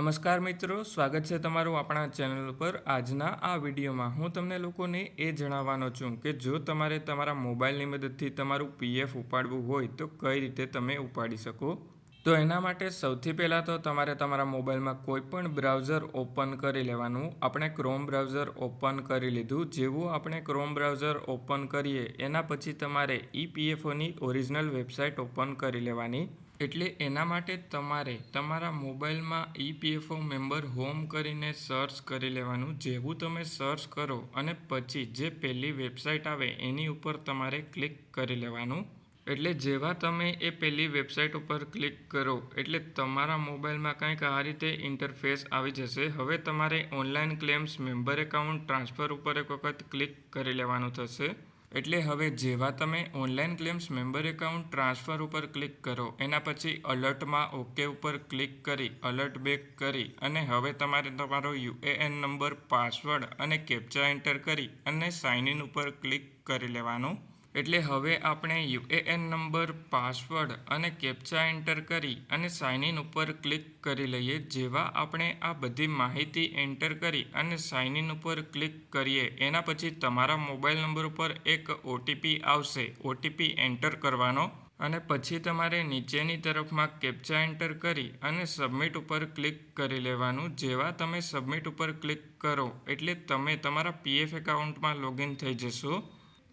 નમસ્કાર મિત્રો, સ્વાગત છે તમારું આપણા ચેનલ ઉપર. આજના આ વિડીયોમાં હું તમને લોકોને એ જણાવવાનો છું કે જો તમારે તમારા મોબાઈલની મદદથી તમારું પીએફ ઉપાડવું હોય તો કઈ રીતે તમે ઉપાડી શકો? તો એના માટે સૌથી પહેલાં તો તમારે તમારા મોબાઈલમાં કોઈ પણ બ્રાઉઝર ઓપન કરી લેવાનું. આપણે ક્રોમ બ્રાઉઝર ઓપન કરી લીધું. જેવું આપણે ક્રોમ બ્રાઉઝર ઓપન કરીએ, એના પછી તમારે ઈપીએફઓની ઓરિજિનલ વેબસાઇટ ઓપન કરી લેવાની. એટલે એના માટે તમારે તમારા મોબાઈલમાં ઈપીએફઓ મેમ્બર હોમ કરીને સર્ચ કરી લેવાનું. જેવું તમે સર્ચ કરો અને પછી જે પહેલી વેબસાઇટ આવે એની ઉપર તમારે ક્લિક કરી લેવાનું. એટલે જેવા તમે એ પહેલી વેબસાઇટ ઉપર ક્લિક કરો, એટલે તમારા મોબાઈલમાં કંઈક આ રીતે ઇન્ટરફેસ આવી જશે. હવે તમારે online claims, member account transfer ઉપર એક વખત ક્લિક કરી લેવાનું થશે. એટલે હવે જેવા તમે online claims member account transfer ઉપર ક્લિક કરો, એના પછી અલર્ટમાં ઓકે ઉપર ક્લિક કરી અલર્ટ બેક કરી અને હવે તમારે તમારો યુએએન નંબર પાસવર્ડ અને કેપ્ચા એન્ટર કરી અને સાઇન ઇન ઉપર ક્લિક કરી લેવાનું એટલે હવે આપણે યુએએન નંબર, પાસવર્ડ અને કેપ્ચા એન્ટર કરી અને સાઇન ઇન ઉપર ક્લિક કરી લઈએ જેવા આપણે આ બધી માહિતી એન્ટર કરી અને સાઇન ઇન ઉપર ક્લિક કરીએ. એના પછી તમારા મોબાઈલ નંબર ઉપર એક ઓટીપી આવશે. ઓટીપી એન્ટર કરવાનો અને પછી તમારે નીચેની તરફમાં કેપ્ચા એન્ટર કરી અને સબમિટ ઉપર ક્લિક કરી લેવાનું જેવા તમે સબમિટ ઉપર ક્લિક કરો. એટલે તમે તમારા પીએફ એકાઉન્ટમાં લોગિન થઈ જશો.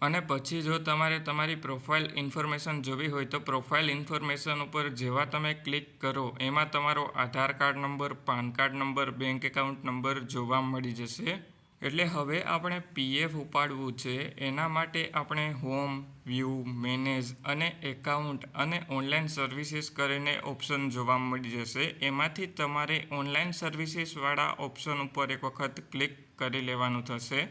અને પછી જો તમારે તમારી પ્રોફાઇલ ઇન્ફોર્મેશન જોવી હોય તો પ્રોફાઇલ ઇન્ફોર્મેશન ઉપર જેવા તમે ક્લિક કરો, એમાં તમારો Aadhaar card number PAN card number bank account number જોવા મળી જશે. એટલે હવે આપણે પીએફ ઉપાડવું છે. એના માટે આપણે હોમ વ્યૂ મેનેજ અને એકાઉન્ટ અને ઓનલાઈન સર્વિસીસ કરીને ઓપ્શન જોવા મળી જશે. એમાંથી તમારે ઓનલાઈન સર્વિસીસવાળા ઓપ્શન ઉપર એક વખત ક્લિક કરી લેવાનું થશે.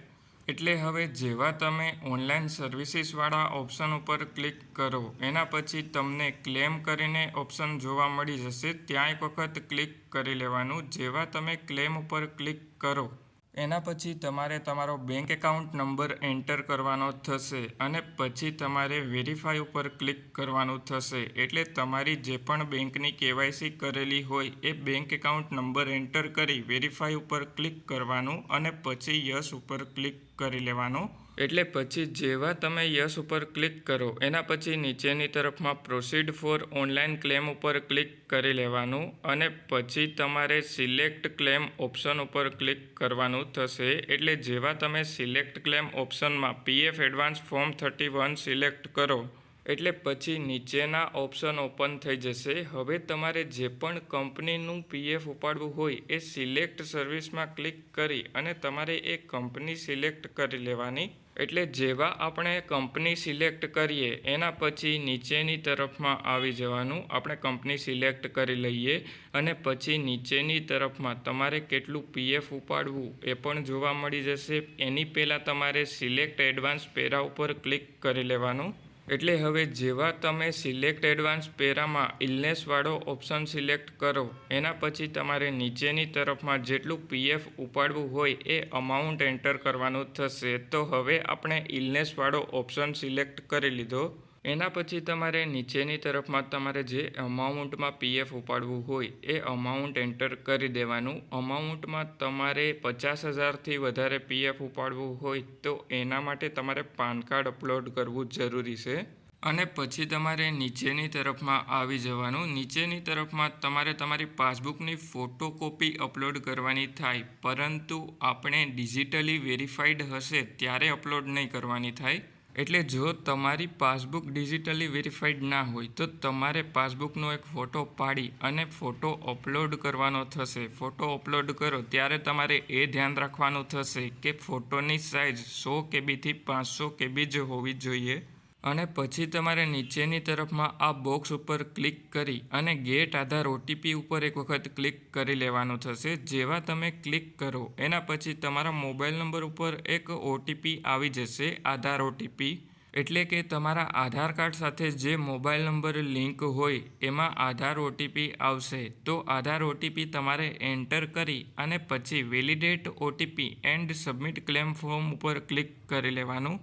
એટલે હવે જેવા તમે ઓનલાઈન સર્વિસીસવાળા ઓપ્શન ઉપર ક્લિક કરો, એના પછી તમને ક્લેમ કરીને ઓપ્શન જોવા મળી જશે. ત્યાં એક વખત ક્લિક કરી લેવાનું. જેવા તમે ક્લેમ ઉપર ક્લિક કરો એના પછી તમારે તમારો બેંક એકાઉન્ટ નંબર એન્ટર કરવાનો થશે અને પછી તમારે વેરીફાઈ ઉપર ક્લિક કરવાનું થશે. એટલે તમારી જે પણ બેંકની કેવાયસી કરેલી હોય એ બેંક એકાઉન્ટ નંબર એન્ટર કરી વેરીફાઈ ઉપર ક્લિક કરવાનું અને પછી યસ ઉપર ક્લિક કરી લેવાનું. એટલે પછી જેવા તમે યસ ઉપર ક્લિક કરો, એના પછી નીચેની તરફમાં પ્રોસીડ ફોર ઓનલાઈન ક્લેમ ઉપર ક્લિક કરી લેવાનું અને પછી તમારે સિલેક્ટ ક્લેમ ઓપ્શન ઉપર ક્લિક કરવાનું થશે. એટલે જેવા તમે select claim ઓપ્શનમાં PF advance form thirty one select કરો, એટલે પછી નીચેના ઓપ્શન ઓપન થઈ જશે. હવે તમારે જે પણ કંપનીનું પીએફ ઉપાડવું હોય એ સિલેક્ટ સર્વિસમાં ક્લિક કરી અને તમારે એ કંપની સિલેક્ટ કરી લેવાની એટલે જેવા આપણે કંપની સિલેક્ટ કરીએ, એના પછી નીચેની તરફમાં આવી જવાનું આપણે કંપની સિલેક્ટ કરી લઈએ અને પછી નીચેની તરફમાં તમારે કેટલું પીએફ ઉપાડવું એ પણ જોવા મળી જશે. એની પહેલાં તમારે સિલેક્ટ એડવાન્સ પેરા ઉપર ક્લિક કરી લેવાનું. એટલે હવે જેવા તમે સિલેક્ટ એડવાન્સ પેરામાં ઇલનેસવાળો ઓપ્શન સિલેક્ટ કરો, એના પછી તમારે નીચેની તરફમાં જેટલું પીએફ ઉપાડવું હોય એ અમાઉન્ટ એન્ટર કરવાનું થશે. તો હવે આપણે ઇલનેસવાળો ઓપ્શન સિલેક્ટ કરી લીધો. એના પછી તમારે નીચેની તરફમાં તમારે જે અમાઉન્ટમાં પીએફ ઉપાડવું હોય એ અમાઉન્ટ એન્ટર કરી દેવાનું. અમાઉન્ટમાં તમારે પચાસ હજારથી વધારે પીએફ ઉપાડવું હોય તો એના માટે તમારે પાન કાર્ડ અપલોડ કરવું જરૂરી છે. અને પછી તમારે નીચેની તરફમાં આવી જવાનું. નીચેની તરફમાં તમારે તમારી પાસબુકની ફોટોકોપી અપલોડ કરવાની થાય, પરંતુ આપણે ડિજિટલી વેરીફાઈડ હશે ત્યારે અપલોડ નહીં કરવાની થાય. એટલે જો તમારી પાસબુક ડિજિટલી વેરીફાઈડ ના હોય, તો તમારે પાસબુકનો એક ફોટો પાડી અને ફોટો અપલોડ કરવાનો થશે. ફોટો અપલોડ કરો, ત્યારે તમારે એ ધ્યાન રાખવાનું થશે કે ફોટોની સાઇઝ સો કેબીથી પાંચસો કેબી જ હોવી જોઈએ. અને પછી તમારે નીચેની તરફમાં આ બોક્સ ઉપર ક્લિક કરી અને ગેટ આધાર ઓટીપી ઉપર એક વખત ક્લિક કરી લેવાનું થશે. જેવા તમે ક્લિક કરો, એના પછી તમારા મોબાઈલ નંબર ઉપર એક ઓટીપી આવી જશે, આધાર ઓટીપી એટલે કે તમારા આધાર કાર્ડ સાથે જે મોબાઈલ નંબર લિંક હોય, એમાં આધાર ઓટીપી આવશે. તો આધાર ઓટીપી તમારે એન્ટર કરી અને પછી validate OTP and submit claim form ઉપર ક્લિક કરી લેવાનું.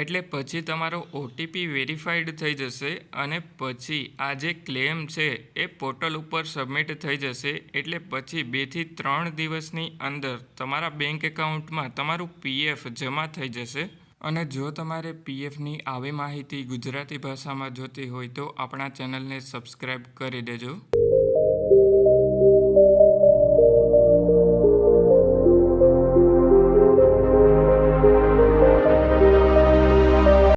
એટલે પછી તમારો ઓટીપી વેરીફાઈડ થઈ જશે અને પછી આ જે ક્લેમ છે એ પોર્ટલ ઉપર સબમિટ થઈ જશે એટલે પછી બેથી ત્રણ દિવસની અંદર તમારા બેંક એકાઉન્ટમાં તમારું પીએફ જમા થઈ જશે. અને જો તમારે પીએફની આવી માહિતી ગુજરાતી ભાષામાં જોતી હોય તો આપણા ચેનલને સબસ્ક્રાઈબ કરી દેજો.